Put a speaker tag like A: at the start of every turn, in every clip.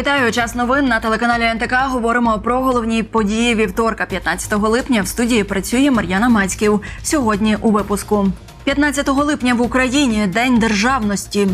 A: Вітаю час новин на телеканалі НТК. Говоримо про головні події вівторка, 15 липня. В студії працює Мар'яна Мацьків. Сьогодні у випуску 15 липня в Україні День державності.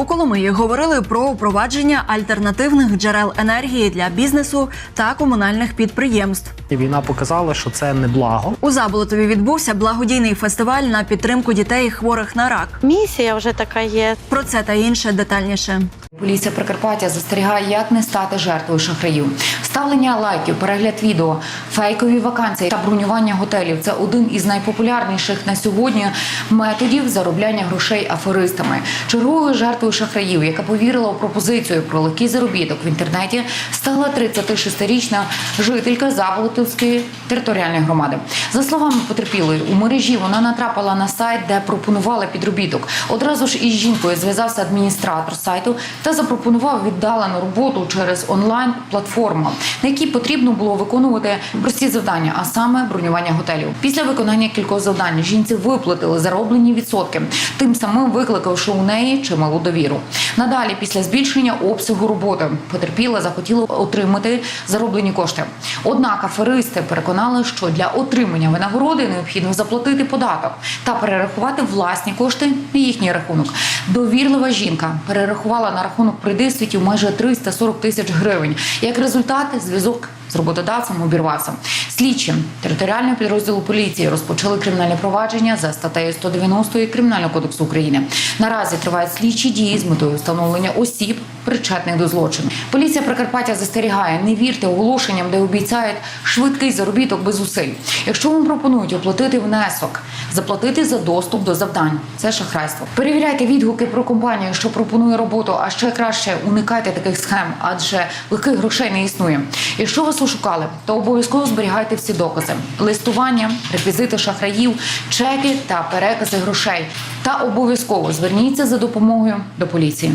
A: У Коломиї говорили про впровадження альтернативних джерел енергії для бізнесу та комунальних підприємств.
B: Війна показала, що це не благо.
A: У Заболотові відбувся благодійний фестиваль на підтримку дітей хворих на рак.
C: Місія вже така є.
A: Про це та інше детальніше.
D: Поліція Прикарпаття застерігає, як не стати жертвою шахраїв. Ставлення лайків, перегляд відео, фейкові вакансії та бронювання готелів це один із найпопулярніших на сьогодні методів заробляння грошей аферистами. Черговою жертвою шахраїв, яка повірила у пропозицію про легкий заробіток в інтернеті, стала 36-річна жителька Заболотівської територіальної громади. За словами потерпілої, у мережі вона натрапила на сайт, де пропонували підробіток. Одразу ж із жінкою зв'язався адміністратор сайту та запропонував віддалену роботу через онлайн платформу, на якій потрібно було виконувати прості завдання, а саме бронювання готелів. Після виконання кількох завдань жінці виплатили зароблені відсотки, тим самим викликавши у неї чималу довіру. Надалі, після збільшення обсягу роботи, потерпіла захотіла отримати зароблені кошти. Однак аферисти переконали, що для отримання винагороди необхідно заплатити податок та перерахувати власні кошти на їхній рахунок. Довірлива жінка перерахувала на рахунок придисвітів майже 340 тисяч гривень. Як результат, зв'язок з роботодавцем обірвався. Слідчі територіального підрозділу поліції розпочали кримінальне провадження за статтею 190 Кримінального кодексу України. Наразі тривають слідчі дії з метою встановлення осіб, причетних до злочину. Поліція Прикарпаття застерігає, не вірте оголошенням, де обіцяють швидкий заробіток без зусиль. Якщо вам пропонують оплатити внесок, заплатити за доступ до завдань, це шахрайство. Перевіряйте відгуки про компанію, що пропонує роботу, а ще краще уникайте таких схем, адже легких грошей не існує. Якщо вас ошукали, то обов'язково зберігайте всі докази: листування, реквізити шахраїв, чеки та перекази грошей. Та обов'язково зверніться за допомогою до поліції.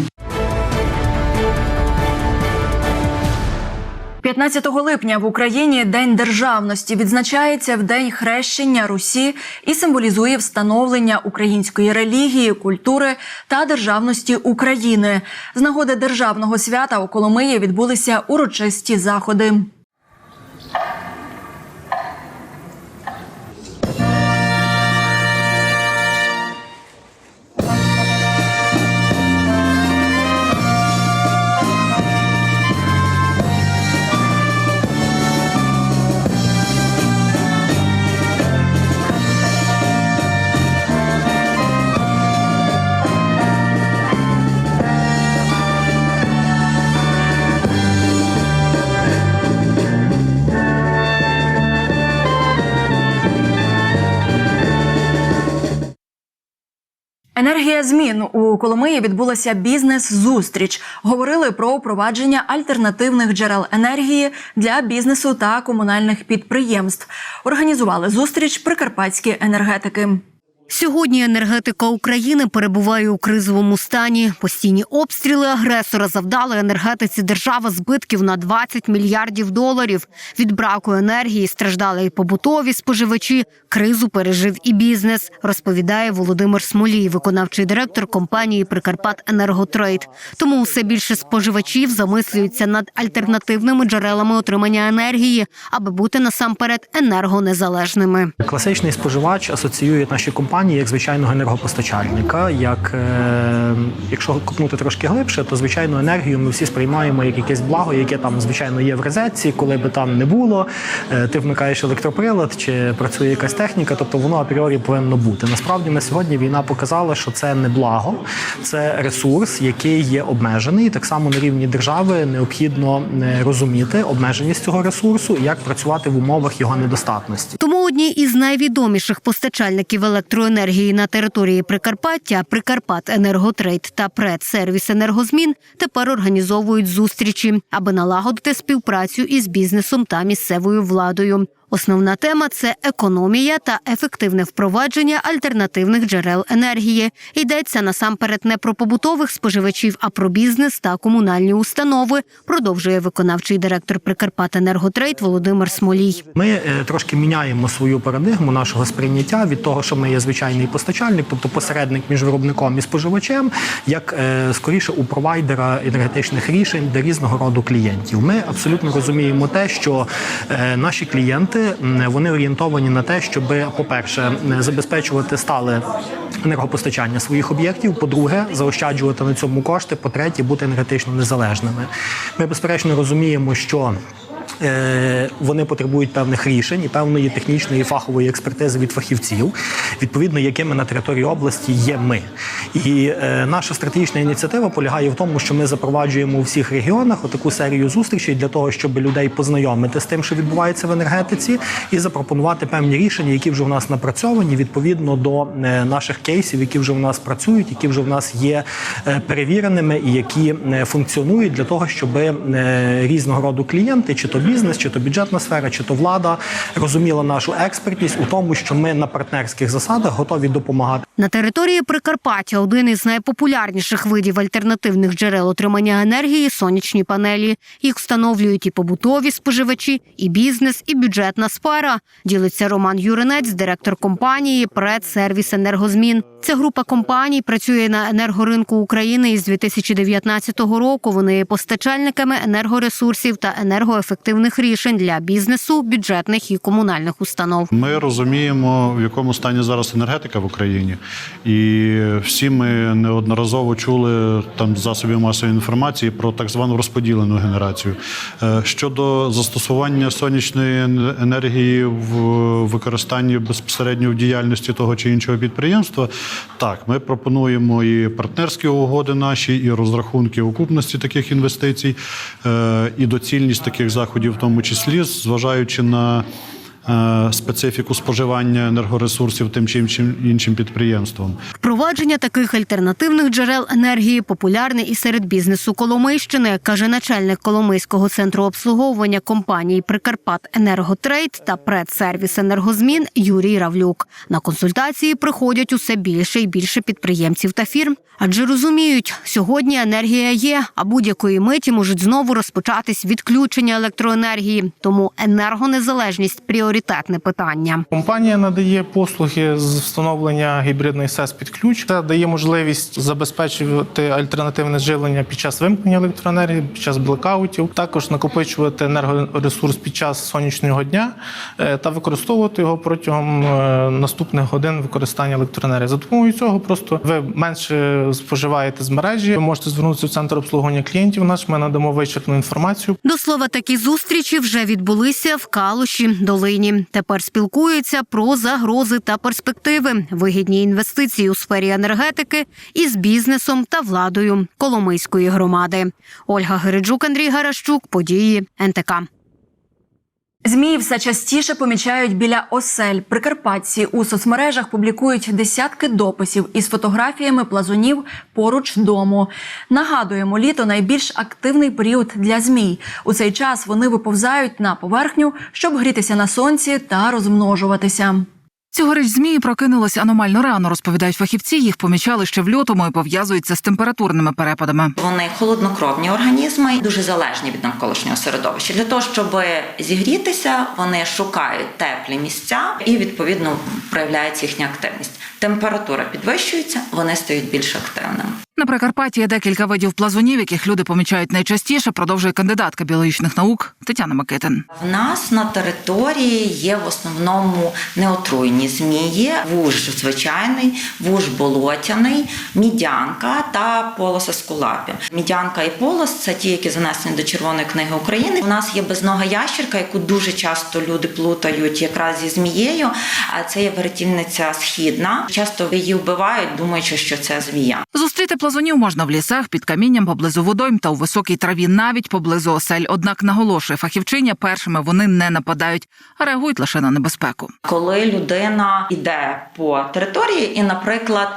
A: 15 липня в Україні День державності відзначається в день хрещення Русі і символізує встановлення української релігії, культури та державності України. З нагоди державного свята у Коломиї відбулися урочисті заходи. Енергія змін у Коломиї відбулася бізнес-зустріч. Говорили про впровадження альтернативних джерел енергії для бізнесу та комунальних підприємств. Організували зустріч прикарпатські енергетики.
E: Сьогодні енергетика України перебуває у кризовому стані. Постійні обстріли агресора завдали енергетиці держави збитків на 20 мільярдів доларів. Від браку енергії страждали і побутові споживачі. Кризу пережив і бізнес, розповідає Володимир Смолій, виконавчий директор компанії Прикарпат Енерготрейд. Тому все більше споживачів замислюються над альтернативними джерелами отримання енергії, аби бути насамперед енергонезалежними.
B: Класичний споживач асоціює наші компанії як звичайного енергопостачальника. Як е, якщо копнути трошки глибше, то звичайну енергію ми всі сприймаємо як якесь благо, яке там звичайно є в розетці, коли би там не було. Е, ти вмикаєш електроприлад чи працює якась техніка, тобто воно апріорі повинно бути. Насправді на сьогодні війна показала, що це не благо, це ресурс, який є обмежений. Так само на рівні держави необхідно е, розуміти обмеженість цього ресурсу і як працювати в умовах його недостатності.
E: Тому одні із найвідоміших постачальників електроенергії на території Прикарпаття Прикарпат Енерготрейд та Предсервіс енергозмін тепер організовують зустрічі, аби налагодити співпрацю із бізнесом та місцевою владою. Основна тема це економія та ефективне впровадження альтернативних джерел енергії. Йдеться насамперед не про побутових споживачів, а про бізнес та комунальні установи. Продовжує виконавчий директор Прикарпатенерготрейд Володимир Смолій.
B: Ми е, трошки міняємо свою парадигму нашого сприйняття від того, що ми є звичайний постачальник, тобто посередник між виробником і споживачем, як е, скоріше у провайдера енергетичних рішень для різного роду клієнтів. Ми абсолютно розуміємо те, що е, наші клієнти м, вони орієнтовані на те, щоб, по-перше, е, забезпечувати стале енергопостачання своїх об'єктів. По-друге, заощаджувати на цьому кошти. По-третє, бути енергетично незалежними. Ми безперечно розуміємо, що Е, Вони потребують певних рішень і певної технічної фахової експертизи від фахівців, відповідно, якими на території області є ми. І е, наша стратегічна ініціатива полягає в тому, що ми запроваджуємо у всіх регіонах отаку серію зустрічей для того, щоб людей познайомити з тим, що відбувається в енергетиці, і запропонувати певні рішення, які вже в нас напрацьовані відповідно до е, наших кейсів, які вже в нас працюють, які вже в нас є е, перевіреними і які е, функціонують для того, щоб е, різного роду клієнти, чи то бізнес, чи то бюджетна сфера, чи то влада розуміла нашу експертність у тому, що ми на партнерських засадах готові допомагати.
E: На території Прикарпаття один із найпопулярніших видів альтернативних джерел отримання енергії сонячні панелі. Їх встановлюють і побутові споживачі, і бізнес, і бюджетна сфера. Ділиться Роман Юринець, директор компанії «Предсервіс Енергозмін. Ця група компаній працює на енергоринку України із 2019 року. Вони є постачальниками енергоресурсів та енергоефективних рішень для бізнесу, бюджетних і комунальних установ.
C: Ми розуміємо, в якому стані зараз енергетика в Україні, і всі ми неодноразово чули там з засобів масової інформації про так звану розподілену генерацію. Е, Щодо застосування сонячної енергії в використанні безпосередньо в діяльності того чи іншого підприємства, так ми пропонуємо і партнерські угоди наші, і розрахунки окупності таких інвестицій, е, і доцільність таких заходів, в тому числі, зважаючи на специфіку споживання енергоресурсів тим чи іншим підприємством.
E: Впровадження таких альтернативних джерел енергії популярне і серед бізнесу Коломийщини, каже начальник Коломийського центру обслуговування компанії Прикарпат Енерготрейд та предсервіс енергозмін Юрій Равлюк. На консультації приходять усе більше і більше підприємців та фірм, адже розуміють, сьогодні енергія є, а будь-якої миті можуть знову розпочатись відключення електроенергії. Тому енергонезалежність пріоритетне питання.
F: Компанія надає послуги з встановлення гібридної СЕС під ключ. Це дає можливість забезпечувати альтернативне живлення під час вимкнення електроенергії, під час блекаутів, також накопичувати енергоресурс під час сонячного дня е, та використовувати його протягом е, наступних годин використання електроенергії. За допомогою цього просто ви менше споживаєте з мережі. Ви можете звернутися в центр обслуговування клієнтів. Наш ми надамо вичерпну інформацію.
E: До слова, такі зустрічі вже відбулися в Калуші долині. Тепер спілкуються про загрози та перспективи, вигідні інвестиції у сфері енергетики із бізнесом та владою Коломийської громади. Ольга Гериджук, Андрій Гаращук, події НТК.
A: ЗМІ все частіше помічають біля осель. Прикарпатці у соцмережах публікують десятки дописів із фотографіями плазунів поруч дому. Нагадуємо, літо найбільш активний період для змій. У цей час вони виповзають на поверхню, щоб грітися на сонці та розмножуватися.
G: Цьогоріч змії прокинулись аномально рано, розповідають фахівці. Їх помічали ще в лютому і пов'язуються з температурними перепадами.
H: Вони холоднокровні організми, дуже залежні від навколишнього середовища. Для того, щоб зігрітися, вони шукають теплі місця і відповідно проявляється їхня активність. Температура підвищується, вони стають більш активними.
G: На Прикарпатті є декілька видів плазунів, яких люди помічають найчастіше. Продовжує кандидатка біологічних наук Тетяна Микитин.
H: В нас на території є в основному неотруйні змії, вуж звичайний, вуж болотяний, мідянка та полоса скулапі. Мідянка і полос це ті, які занесені до Червоної книги України. У нас є безнога ящерка, яку дуже часто люди плутають якраз зі змією. А це є веретівниця східна. Часто її вбивають, думаючи, що це змія.
G: Зустріти плазунів можна в лісах, під камінням, поблизу водойм та у високій траві, навіть поблизу осель. Однак наголошує фахівчиня, першими вони не нападають, а реагують лише на небезпеку.
H: Коли людина йде по території і, наприклад,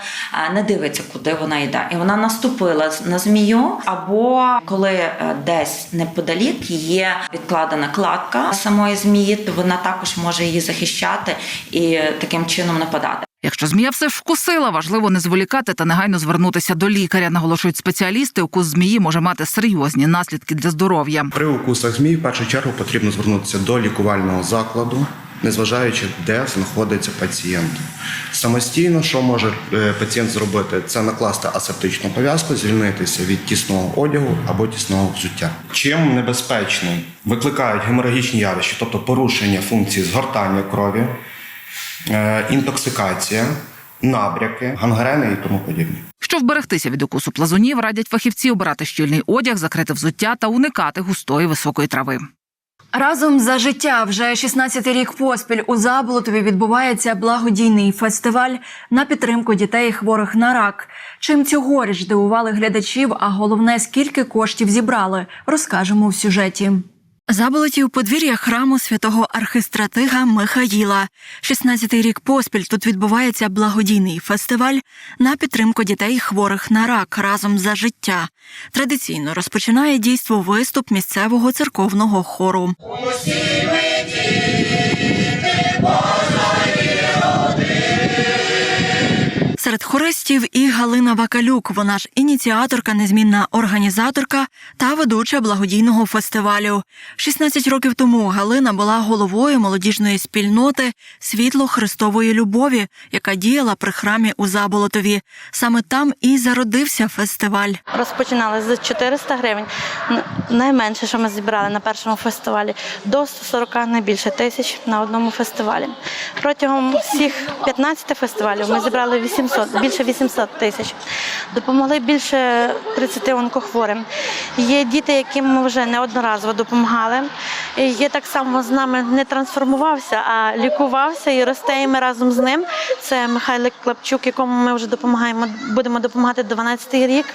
H: е, не дивиться, куди вона йде, і вона наступила на змію, або коли е, десь неподалік є відкладена кладка самої змії, то вона також може її захищати і таким чином нападати.
G: Якщо змія все вкусила, важливо не зволікати та негайно звернутися до лікаря. Наголошують спеціалісти. Укус змії може мати серйозні наслідки для здоров'я.
I: При укусах змій в першу чергу потрібно звернутися до лікувального закладу, незважаючи, де знаходиться пацієнт. Самостійно, що може е, пацієнт зробити, це накласти асептичну пов'язку, звільнитися від тісного одягу або тісного взуття. Чим небезпечний викликають геморагічні явища, тобто порушення функції згортання крові, інтоксикація, набряки, гангрени і тому подібне.
G: Щоб вберегтися від укусу плазунів, радять фахівці обирати щільний одяг, закрити взуття та уникати густої високої трави.
A: Разом за життя вже 16-й рік поспіль у Заболотові відбувається благодійний фестиваль на підтримку дітей хворих на рак. Чим цьогоріч дивували глядачів, а головне, скільки коштів зібрали, розкажемо в сюжеті. Заболоті у подвір'я храму святого архистратига Михаїла. 16-й рік поспіль тут відбувається благодійний фестиваль на підтримку дітей хворих на рак разом за життя. Традиційно розпочинає дійство виступ місцевого церковного хору. Серед хористів і Галина Вакалюк. Вона ж ініціаторка, незмінна організаторка та ведуча благодійного фестивалю. 16 років тому Галина була головою молодіжної спільноти Світло Христової любові, яка діяла при храмі у Заболотові. Саме там і зародився фестиваль.
J: Розпочинали з 400 гривень, найменше, що ми зібрали на першому фестивалі, до 140 найбільше тисяч на одному фестивалі. Протягом всіх 15 фестивалів ми зібрали 800, більше 800 тисяч. Допомогли більше 30 онкохворим. Є діти, яким ми вже неодноразово допомагали. Є так само з нами не трансформувався, а лікувався і росте і ми разом з ним. Це Михайло Клапчук, якому ми вже допомагаємо, будемо допомагати 12-й рік.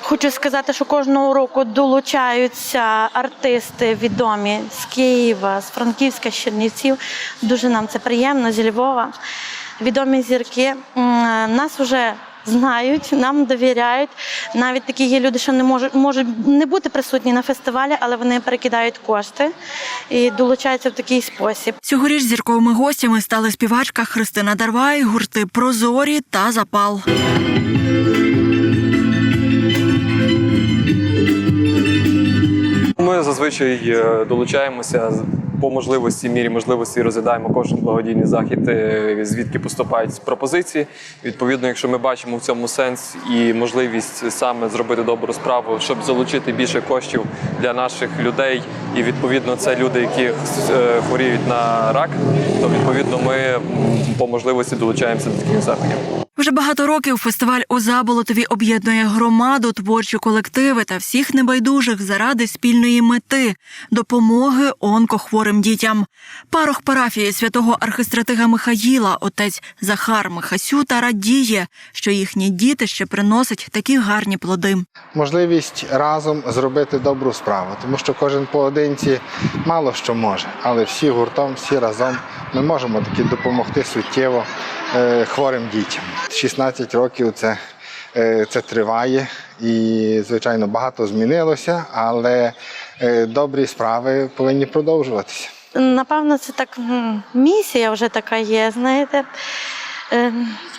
J: Хочу сказати, що кожного року долучаються артисти відомі з Києва, з Франківська, з Чернівців. Дуже нам це приємно, зі Львова. Відомі зірки нас вже знають, нам довіряють. Навіть такі є люди, що не можуть, можуть не бути присутні на фестивалі, але вони перекидають кошти і долучаються в такий спосіб.
A: Цьогоріч зірковими гостями стали співачка Христина Дарвай, гурти Прозорі та Запал.
K: Ми зазвичай е, долучаємося з- по можливості, мірі можливості розглядаємо кожен благодійний захід, е, звідки поступають пропозиції. Відповідно, якщо ми бачимо в цьому сенс і можливість саме зробити добру справу, щоб залучити більше коштів для наших людей, і відповідно це люди, які е, хворіють на рак, то відповідно ми по можливості долучаємося до таких заходів.
A: Вже багато років фестиваль у Заболотові об'єднує громаду, творчі колективи та всіх небайдужих заради спільної мети допомоги онкохворим дітям. Парох парафії святого архистратига Михаїла, отець Захар Михасюта, радіє, що їхні діти ще приносять такі гарні плоди.
L: можливість разом зробити добру справу, тому що кожен поодинці мало що може, але всі гуртом, всі разом ми можемо таки допомогти суттєво хворим дітям. 16 років це, е, це триває і, звичайно, багато змінилося, але е, добрі справи повинні продовжуватися.
J: Напевно, це так місія вже така є, знаєте.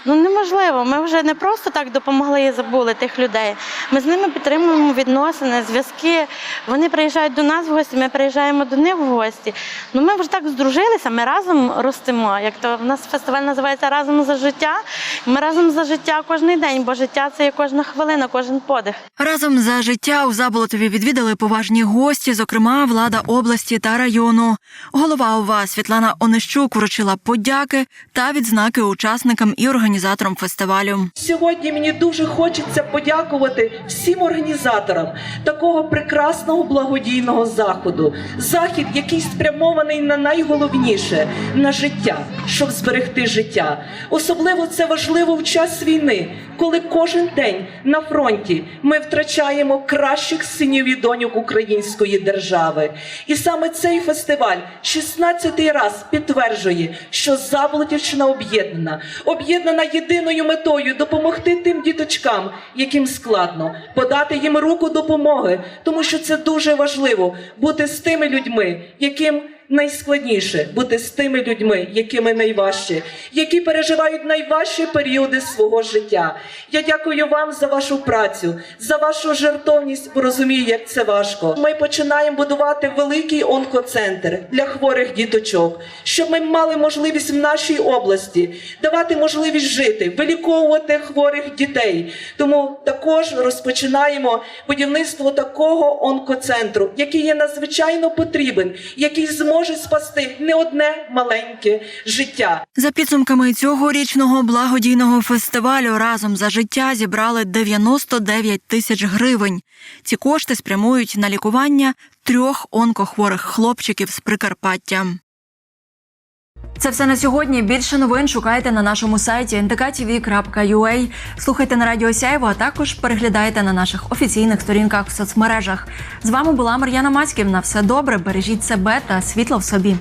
J: Ну, неможливо. Ми вже не просто так допомогли і забули тих людей. Ми з ними підтримуємо відносини, зв'язки. Вони приїжджають до нас в гості, ми приїжджаємо до них в гості. Ну, ми вже так здружилися, ми разом ростемо. Як то в нас фестиваль називається Разом за життя. Ми разом за життя кожен день, бо життя це є кожна хвилина, кожен подих.
A: Разом за життя у Заболотові відвідали поважні гості, зокрема влада області та району. Голова ОВА Світлана Онищук вручила подяки та відзнаки учасникам і організаторам фестивалю.
M: Сьогодні мені дуже хочеться подякувати всім організаторам такого прекрасного благодійного заходу. Захід, який спрямований на найголовніше на життя, щоб зберегти життя. Особливо це важливо в час війни, коли кожен день на фронті ми втрачаємо кращих синів і доньок української держави. І саме цей фестиваль 16-й раз підтверджує, що Заблотівщина об'єднана, об'єднана єдиною метою допомогти тим діточкам, яким складно, подати їм руку допомоги, тому що це дуже важливо бути з тими людьми, яким найскладніше бути з тими людьми, якими найважче, які переживають найважчі періоди свого життя. Я дякую вам за вашу працю, за вашу жертовність, бо розумію, як це важко. Ми починаємо будувати великий онкоцентр для хворих діточок, щоб ми мали можливість в нашій області давати можливість жити, виліковувати хворих дітей. Тому також розпочинаємо будівництво такого онкоцентру, який є надзвичайно потрібен, який зможе спасти не одне маленьке життя.
A: За підсумками цьогорічного благодійного фестивалю разом за життя зібрали 99 тисяч гривень. Ці кошти спрямують на лікування трьох онкохворих хлопчиків з Прикарпаття. Це все на сьогодні. Більше новин шукайте на нашому сайті ndktv.ua. Слухайте на радіо Сяйво, а також переглядайте на наших офіційних сторінках в соцмережах. З вами була Мар'яна Мацьківна. Все добре, бережіть себе та світло в собі.